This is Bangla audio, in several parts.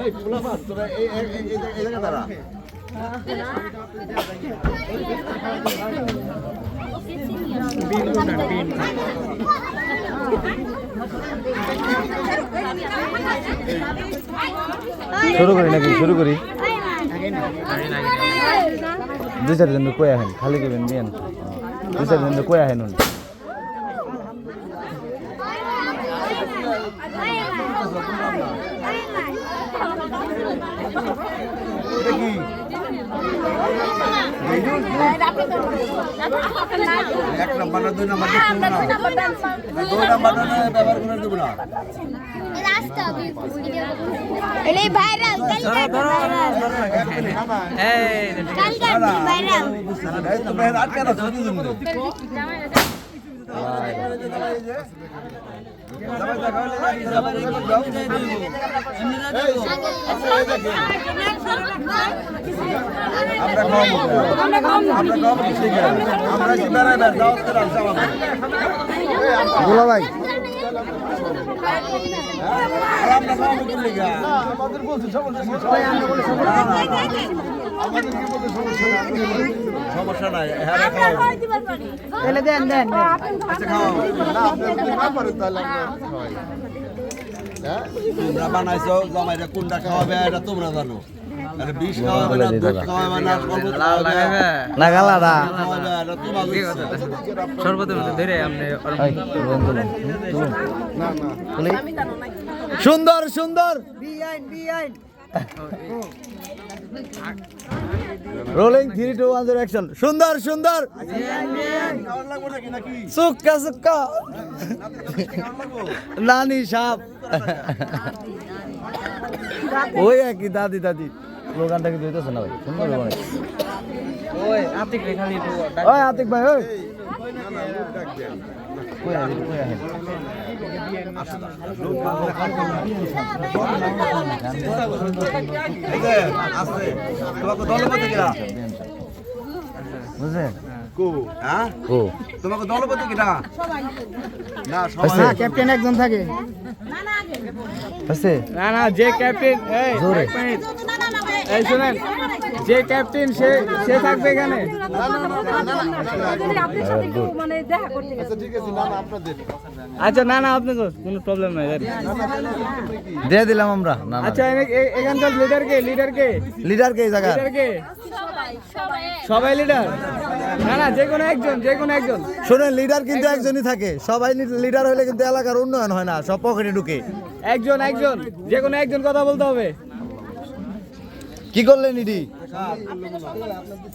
এই ফুলাফা তোরা এই এই এই এই জায়গা দাঁড়া। শুরু করি নাকি? শুরু করি। দুই চার দিন কই আহেন খালি করবেন বিয়ান। দুই চার দিন কই আহেন কি এক নাম্বার না দুই নাম্বার দুই নাম্বার ব্যবহার করে দেবো না। এলে আমরা খাওয়াবো আমরা খাওয়াবো আমরা দাওয়াত আমাদের গোলা ভাই আমরা খাওয়াবো আমাদের বলছি। আমরা বলি সমস্যা নাই নাই। হ্যাঁ দেন দেন আচ্ছা পারেন তাহলে তোমরা বানাইছো জামাইরা কোনটা খাওয়াবে এটা তোমরা জানো। এটা। সুন্দর সুন্দর। Rolling three two one zero action সুন্দর সুন্দর। সুক্কা সুক্কা। নানি সাপ। ওই একই দাদি দাদি। স্লোগানটা কিন্তু হইতেছে না ভাই সুন্দর ওই আতিক ভাই ওই। কই আহেন কই আহেন আছে তোমাকে দলপতি কিরা বুঝছেন কো হ্যাঁ তোমাকে দলপতি কিরা না? সবাই ক্যাপ্টেন একজন থাকে আছে না না যে ক্যাপ্টেন এই জোরে। এই শুনেন যে ক্যাপ্টেন সে সে থাকবে এখানে মানে দেখা করতে গেছে ঠিক আছে না না আপনাদের আচ্ছা না না আপনি তো কোনো প্রবলেম নাই। দিয়ে দিলাম আমরা না আচ্ছা এনে- এখানকার লিডার কে লিডার কে লিডার কে জায়গা সবাই লিডার না না যে কোনো একজন যে কোনো একজন। শোনেন লিডার কিন্তু একজনই থাকে। সবাই লিডার হলে কিন্তু এলাকার উন্নয়ন হয় না সব পকেটে ঢুকে। একজন একজন যে কোনো একজন কথা বলতে হবে। কি করলেন ইডি?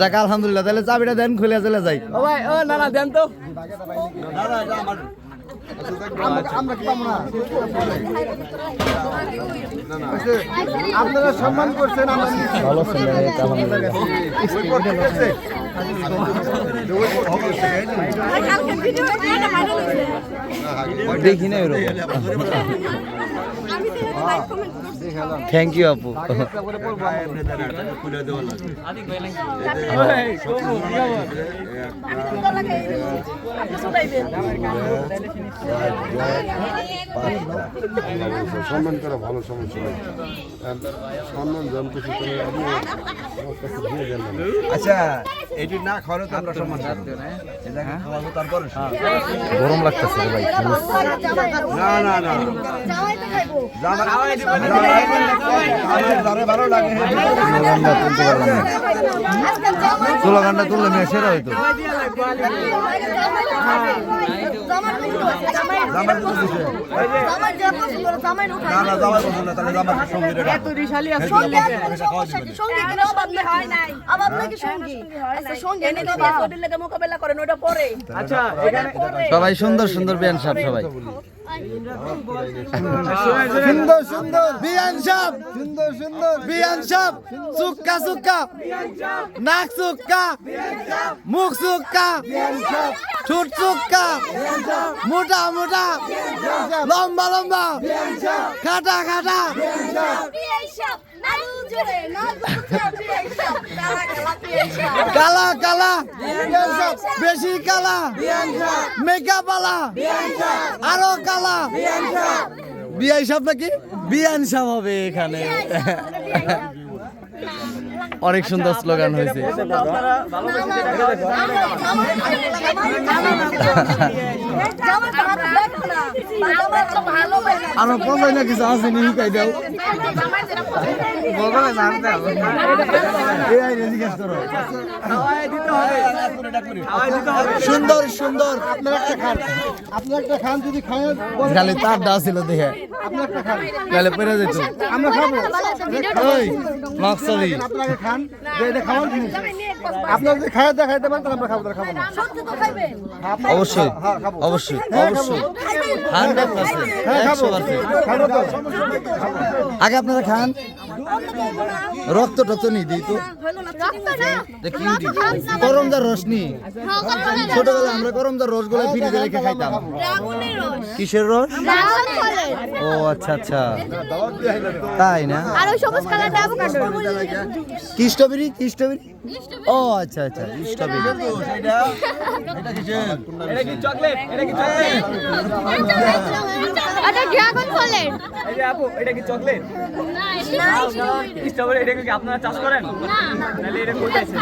যাক আলহামদুলিল্লাহ তাহলে চাবিটা দেন খুলে চলে যাই। ও ভাই ও না না দেন তো। আপনারা সম্মান করছেন ভালো দেখি না এরকম থ্যাংক ইউ আপু? সম্মান করা ভালো সমস্যা সম্মান জানতে আচ্ছা এটি না খাওয়ালে তো আমরা সম্মান তারপরে গরম লাগতেছে ভাই না না না। তুললে মেয়ে সেরা হইতো। সবাই সুন্দর সুন্দর বিয়ান সাহেব সবাই। সুন্দর সুন্দর। বিয়ান সাপ। সুন্দর সুন্দর বিয়ান সাপ। সুক্কা সুক্কা। নাক সুক্কা। মুখ সুক্কা। ঠোঁট সুক্কা। মোটা মোটা। লম্বা লম্বা। খাটা খাটা। কালা কালা। বেশি কালা। মেকআপ আলা আরও কালা। বিয়াই সব নাকি? বিয়ান সব হবে এখানে। অনেক সুন্দর স্লোগান হয়েছে আরও পঞ্চাশ না কিছু আছে নি শিখাই দাও এই আইনে জিজ্ঞেস করো সুন্দর সুন্দর আপনার একটা খান আপনার একটা খান যদি খান খালি তার দাও ছিল দেখে আপনার একটা খান তাহলে পেরে যেত আমরা খাব মাকসরি আপনাকে খান এটা আপনার যদি খায় দেখাইতে পারেন তাহলে আমরা খাব তাহলে খাব না। সত্যি তো খাইবেন অবশ্যই হ্যাঁ, অবশ্যই হ্যাঁ, অবশ্যই হান্ড্রেড পার্সেন্ট হ্যাঁ একশো পার্সেন্ট। আগে আপনারা খান। রক্ত টক্ত নি দিই তো। করমদার রস নি ছোটবেলায় আমরা করমদার রসগুলো ফিরিতে রেখে খাইতাম। কিসের রস? ও আচ্ছা আচ্ছা। তাই না? আর ওই সবুজ কালারটা অ্যাভোকাডো কি স্ট্রবেরি কি স্ট্রবেরি ও আচ্ছা আচ্ছা স্ট্রবেরি এটা কি চকলেট এটা কি চকলেট এটা ড্রাগন ফলের এই যে আপু এটা কি চকলেট স্ট্রবেরি এটা কি আপনারা চাষ করেন তাহলে এটা কই পাইছেন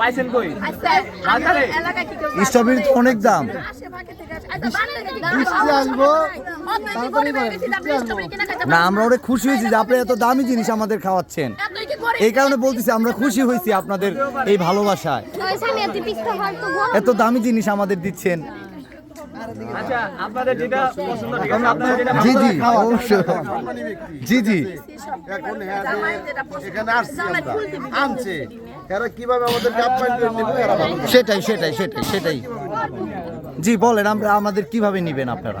পাইছেন কই বাজারে স্ট্রবেরি তো অনেক দাম না আমরা অনেক খুশি হয়েছি যে আপনি এত দামি জিনিস আমাদের খাওয়াচ্ছেন এই কারণে বলতেছি আমরা খুশি হয়েছি আপনাদের এই ভালোবাসায়। এত দামি জিনিস আমাদের দিচ্ছেন। জি জি অবশ্যই। জি জি। সেটাই সেটাই সেটাই সেটাই। জি বলেন আমরা আমাদের কীভাবে নিবেন আপনারা?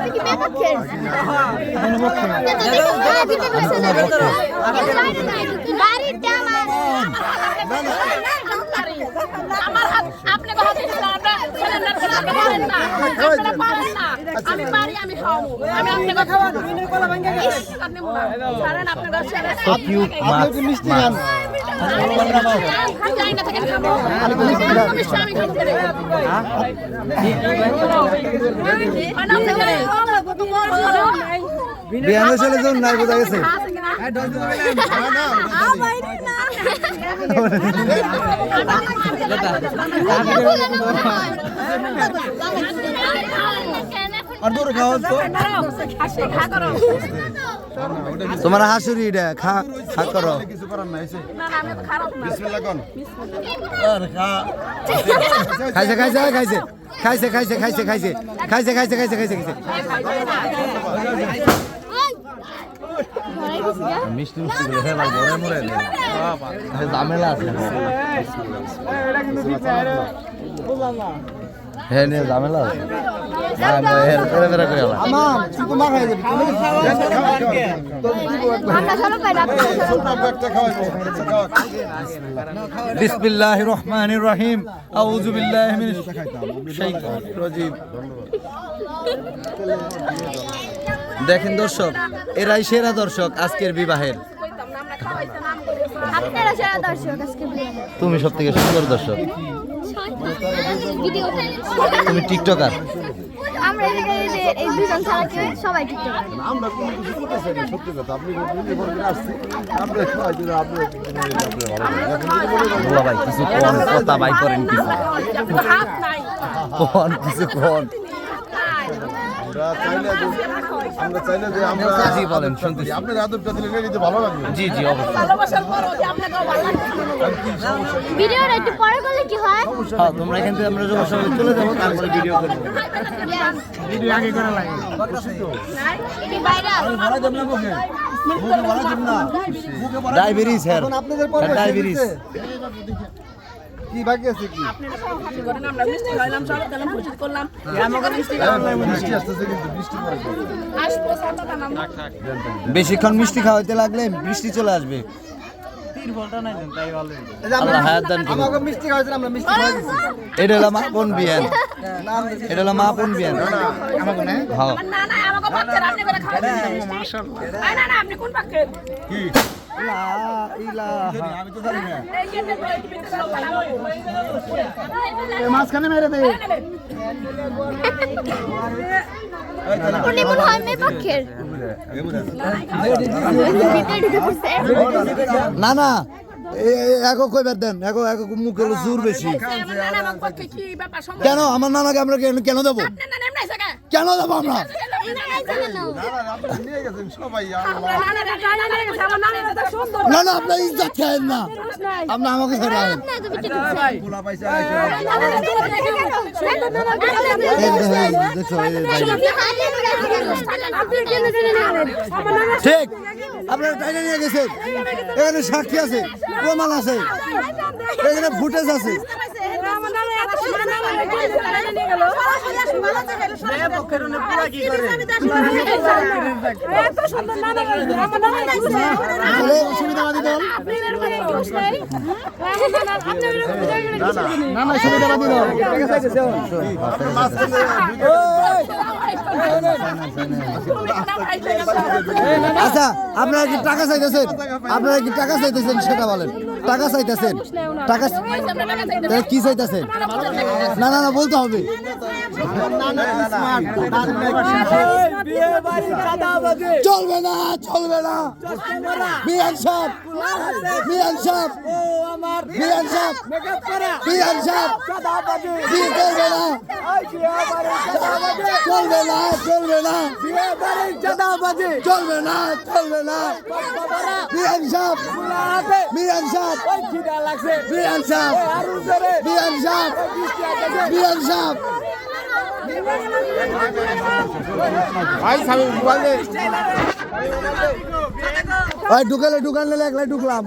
বাড়ির পারি। আমার হাত আপনি কথা দিতে আমরা সিলিন্ডার আচ্ছা, না। আচ্ছা, আপনি আচ্ছা। পারেন না আমি পারি আমি খাব আমি আপনি কথা বলি মিনি কলা ভাঙা গেছে কারণ আপনি কাছে আপনি আপনি মিষ্টি খান আমি বিয়ানের ছেলে জন নাই বোঝা গেছে। আর দূরে খাওয়া তো তোমার হাসুরি এটা খা খা করো। কিছু করার নাই বিসমিল্লাহ কোন খাইছে খাইছে খাইছে খাইছে খাইছে। খাইছে খাইছে খাইছে খাইছে খাইছে খাইছে খাইছে। মিষ্টি মিষ্টি গুলো হ্যাঁ মরে মরে ঝামেলা আছে হ্যাঁ নিয়ে ঝামেলা আছে রহমান রহিম দেখেন দর্শক এরাই সেরা দর্শক আজকের বিবাহের। তুমি সব থেকে সুন্দর দর্শক। তুমি টিকটকার। ভাই কিছু কন কিছু। কন কিছু আমরা চাইলে আমরা চাইলে যে আমরা জি বলেন শুনতেছি। আপনার আদরটা দিলে নিতে ভালো লাগবে। জি জি অবশ্যই। ভালোবাসার পরও যে আপনাকে ভালো লাগছে ভিডিওটা একটু পরে করলে কি হয়? হ্যাঁ তোমরা এখান থেকে আমরা যখন সবাই চলে যাব তারপরে ভিডিও করব ডায়াবেটিস পড়ে আসব সাতটা নাম বেশিক্ষণ মিষ্টি খাওয়াইতে লাগলে বৃষ্টি চলে আসবে। দিছি। এটা হলো মা কোন বিয়ান। এটা হলো মা কোন বিয়ান। হ্যাঁ। মাঝখানে মেরে দে। উনি মনে হয় মেয়ে পক্ষের ভিতরে ঢুকে পড়ছে। না না একক কইবার দেন? একক মুখে হলো জোর বেশি। কেন? আমার নানাকে আমরা কেন- দেবো? কেন দেবো আমরা? না, না। আপনার ইজ্জত খায়েন না আপনি আমাকে বাইরে। ঠিক আপনারা টাইনে নিয়ে গেছেন এখানে সাক্ষী আছে প্রমাণ আছে এখানে ফুটেজ আছে আচ্ছা আপনারা কি টাকা চাইতেছেন? আপনারা কি টাকা চাইতেছেন সেটা বলেন। টাকা চাইতেছেন টাকা কি চাইতেছেন না না না বলতে হবে চলবে না চলবে না বিয়ান সাহেব বিয়ান সাহেব বিয়ান সাহেব বিয়ান সাহেব বিয়ে করবে না চলবে না চলবে না। চলবে না চলবে না। বিয়ান সাহেব বিয়ান সাহেব। বিয়ান সাহেব বিয়ান সাহেব বিয়ান সাহেব। ভাই ঢুকালে ঢুকালে একলাই ঢুকলাম।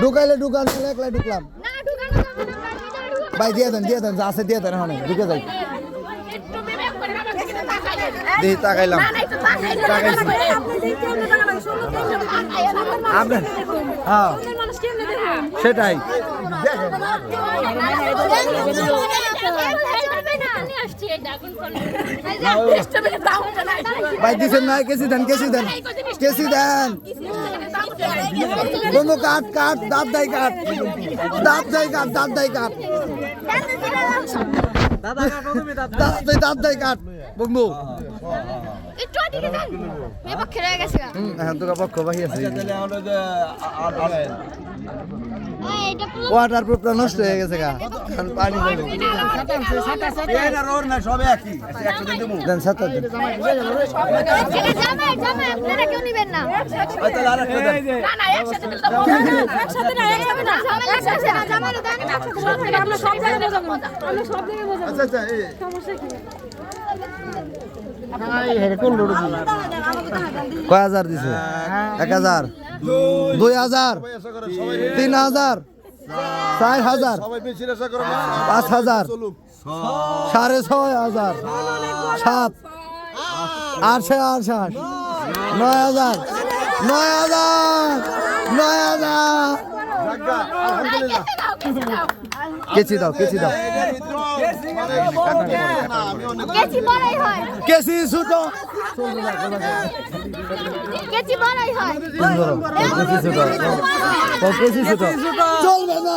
ঢুকাইলে ঢুকালে একলাই ঢুকলাম। ভাই দিয়ে দেন দিয়ে দেন যা আছে দিয়ে দেন এখন ঢুকে যাই একটু বিবেক করে আমার দিকে তাকাইলেন দিয়ে তাকাইলাম না না একটু তাকাইলেন তাকাইছি। আপনার হ্যাঁ সেটাই ভাই দিছেন না কেসি দেন কেসি দেন কেসি দেন বন্ধু কাট কাট দাঁত দেয় কাট দাঁত দেয় কাট দাঁত দেয় কাট দাঁত দেয় কাট বন্ধু। একটু আগে দেন মেয়ে পক্ষে রয়ে গেছে এখন তো পক্ষ বাহি আছে। ওয়াটার প্রুফটা নষ্ট হয়ে গেছে গা। এখন পানি দেবো। দেন সাত দেন। এটা জামাই জামাই আপনারা কেউ নিবেন না। ওই তাহলে আরেকটা দেন। না না একসাথে দিলে তো মজা না। একসাথে না একসাথে না জামাই লাগছে না জামাই দেন সব থেকে আমরা সব জায়গায় মজা আচ্ছা আচ্ছা এই। কয় হাজার দিছে? এক হাজার। দুই হাজার তিন হাজার চার হাজার পাঁচ হাজার সাড়ে ছয় হাজার সাত আটশো আটষাট নয় হাজার নয় হাজার নয় হাজার। আলহামদুলিল্লাহ। কেচি দাও কেচি দাও। কেচি হয়। ছুটো। কেচি বড়াই হয়। কেচি ছুটো। চলবে না।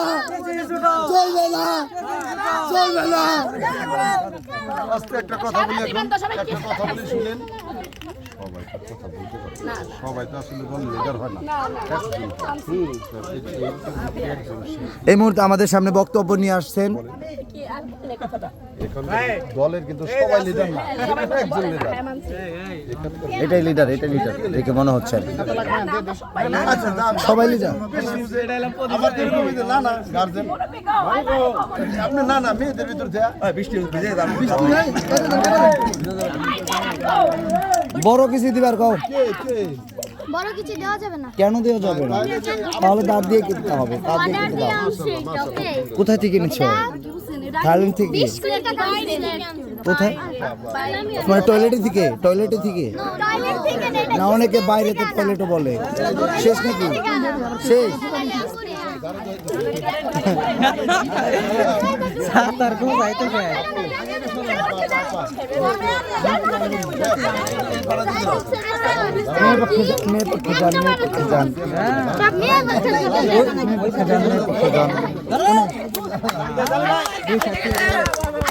চলবে না। চলবে না। আস্তে একটা কথা বলি একটা কথা বলি শুনেন সবাই তো কথা বলতে পারে সবাই তো আসলে দল লিডার হয় না। এই- মুহূর্তে আমাদের সামনে বক্তব্য নিয়ে আসছেন। দলের কিন্তু সবাই লিডার না একজন লিডার এটাই লিডার এটাই লিডার দেখে মনে হচ্ছে সবাই লিডার না না গার্জেন আপনি না না মেয়েদের ভিতর বৃষ্টি বৃষ্টি নাই। বড় কিছু দিবার কও। কে কে বড় কিছু দেওয়া যাবে না। কেন দেওয়া যাবে না? তাহলে দাঁত দিয়ে কিনতে হবে দাঁত দিয়ে কিনতে ওকে? কোথায় থেকে নিচ্ছ থাইল্যান্ড থেকে? কোথায়? মানে টয়লেটে থেকে? টয়লেটে থেকে? না অনেকে বাইরে তো টয়লেটও বলে। শেষ নাকি? শেষ? মেয়ে পক্ষে যান মেয়ে পক্ষে যান মেয়ে পক্ষে যান মেয়ে পক্ষে যান মেয়ে পক্ষে যান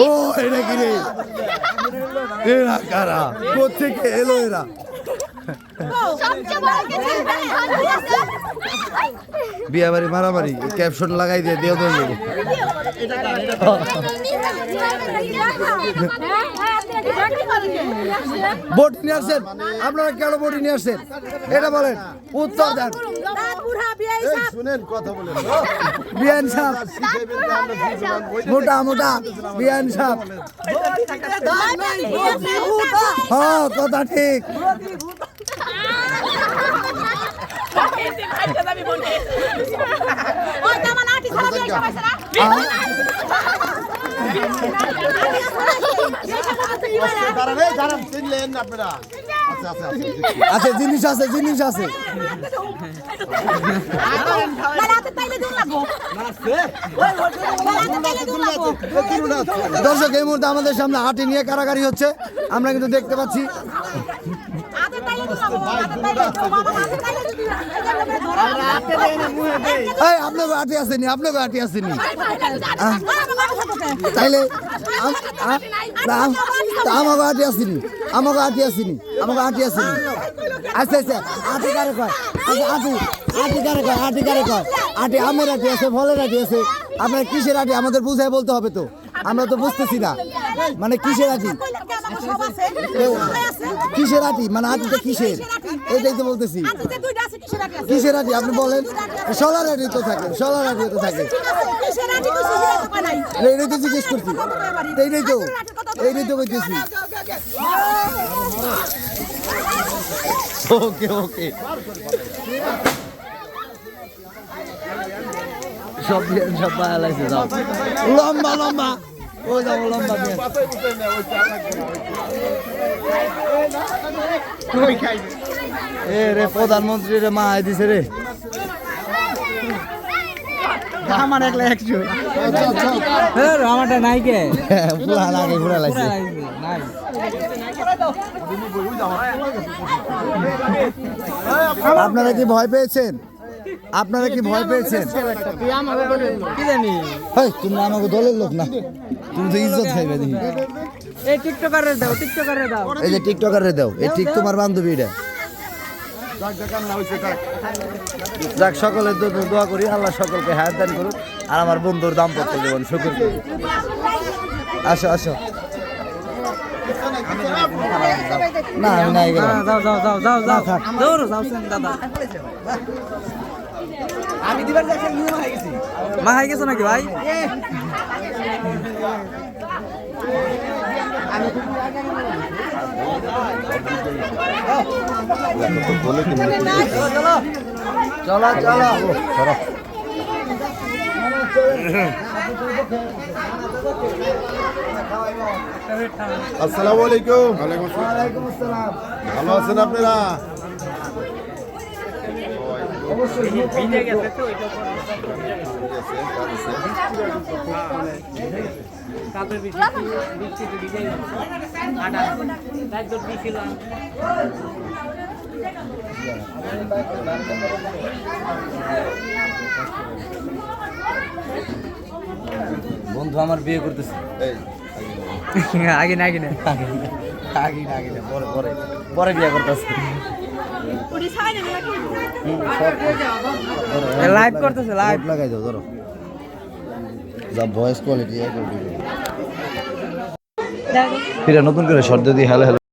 ও এটা কি রে? এরা কারা? কোথেকে এলো এরা? বিয়া বাড়ি মারামারি ক্যাপশন লাগাই দিয়ে দেও দেবো বটি নিয়ে আসছেন আপনারা কেন বটি নিয়ে আসছেন এটা বলেন উত্তর দেন। শুনেন কথা বলেন। বিয়ান মোটা মোটা। বিয়ান সাপ হ্যাঁ কথা ঠিক। আছে, জিনিস আছে জিনিস আছে। দর্শক, এই মুহূর্তে আমাদের সামনে হাঁটি নিয়ে কারাগারি হচ্ছে। আমরা কিন্তু দেখতে পাচ্ছি আপনাকে হাঁটি আসেনি আপনাকে হাঁটি আসেনি তাইলে আমাকে হাঁটি আসেনি আমাকে হাঁটি আসেনি আমাকে হাঁটি আসেনি। আচ্ছা আচ্ছা আটি কারে কয়? আচ্ছা আটি আটি কারে কয়? আটি কারে কয়? আটি আমের আটি আছে ফলের আটি আছে। আপনার কিসের আটি? আমাদের বুঝাই বলতে হবে তো। আমরা তো বুঝতেছি না। মানে কিসের আটি কিসের আটি মানে আটিটা কিসের এটাই তো বলতেছি। কিসের আটি আপনি বলেন। সোলার আটি তো থাকে সোলার আটি তো থাকে। এইটাই তো জিজ্ঞেস করছি। এইটাই তো এইটাই তো বলতেছি। ওকে ওকে। সব দিয়ে সব পায়া লাগছে যাও। লম্বা লম্বা। ও যাও লম্বা দিয়ে। এ রে প্রধানমন্ত্রী রে মা দিছে রে। আমার একলা একশো আমারটা নাই কে পুরা লাগে পুরা লাগছে নাই। আপনারা কি ভয় পেয়েছেন? আপনারা কি ভয় পেয়েছেন? কি জানি? হেই, তুমি আমাকে দলের লোক না। তুমি তো ইজ্জত খাইবে দেখি। এই টিকটকারে দাও টিকটকারে দাও। এই যে টিকটকারে দাও এই ঠিক তোমার বান্ধবী এটা। যাক সকলের জন্য দোয়া করি আল্লাহ সকলকে হায়াত দান করুন আর আমার বন্ধুর দাম্পত্য জীবন সুখের করুন আসো আসো। না নাই যাও যাও যাও যাও যাও। যাও দাদা। আমি দিবার যাচ্ছি মা হয়ে গেছি। মা হয়ে গেছো নাকি ভাই? চলো চলো। আসসালামু আলাইকুম। ভালো আছেন আপনারা? ভিজে গেছে তো ওইটা কাপড় বৃষ্টি বৃষ্টিতে ভিজে গেছে আটা তাই তো দিয়েছিলাম বন্ধু আমার বিয়ে করতেছে। আগে না আগে না। আগে আগে না আগে না পরে পরে পরে বিয়ে করতেছে। না লাইভ করতেছে লাইভ লাগাই দাও ধরো। যা ভয়েস কোয়ালিটি নতুন করে শর্ট দিয়ে হ্যালো হ্যালো